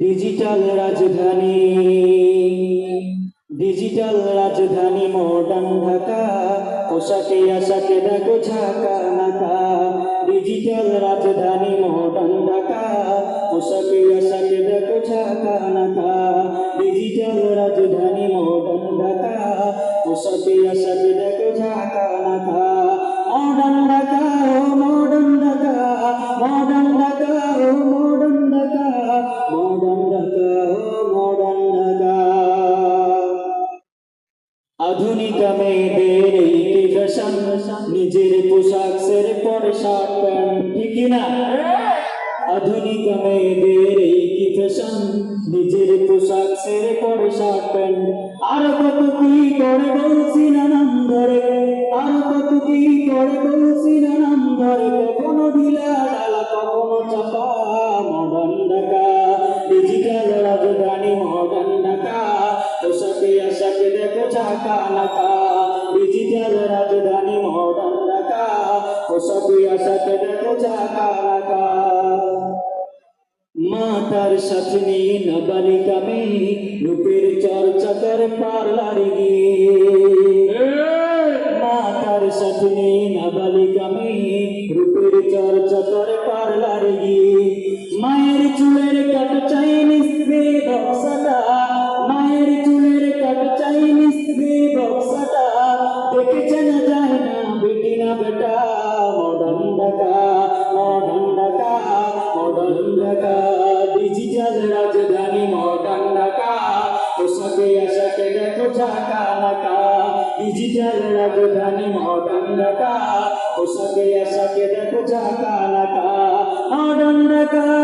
Digital রাজধানী। Digital রাজধানী modern Dhaka. পোশাকে আশাকে দেখো ঝাঁকা নাকা। ডিজিটাল রাজধানী মডার্ন ঢাকা। পোশাকে আশাকে দেখো ঝাঁকা নাকা। ডিজিটাল রাজধানী মডার্ন ঢাকা। পোশাকে আশাকে দেখো ঝাঁকা নাকা। মডার্ন ঢাকা। আধুনিক মেয়েদের এই ফ্যাশন নিজের পোশাক সেরে পরে শার্ট প্যান্ট ঠিক না আধুনিক মেয়েদের এই কি ফ্যাশন নিজের পোশাক সেরে পরে শার্ট প্যান্ট আর কত কি করে বলছি না নাম ধরে? আর কত কি করে বলছি না নাম ধরে? কখনো ঢিলা নাকা ডিজিটাল রাজধানী মডার্ন ঢাকা পোশাকে আশাকে দেখো ঝাঁকা নাকা মাতার সাথে নিয়ে নাবালিকা মেয়ে, রূপের চর্চা করে পার্লারে গিয়ে। মাতার সাথে নিয়ে নাবালিকা মেয়ে, রূপের চর্চা করে পার্লারে গিয়ে। মায়ের চুলের جاك لك اجدل لبدن مودنك وسقي سكدك جاك لك مودنك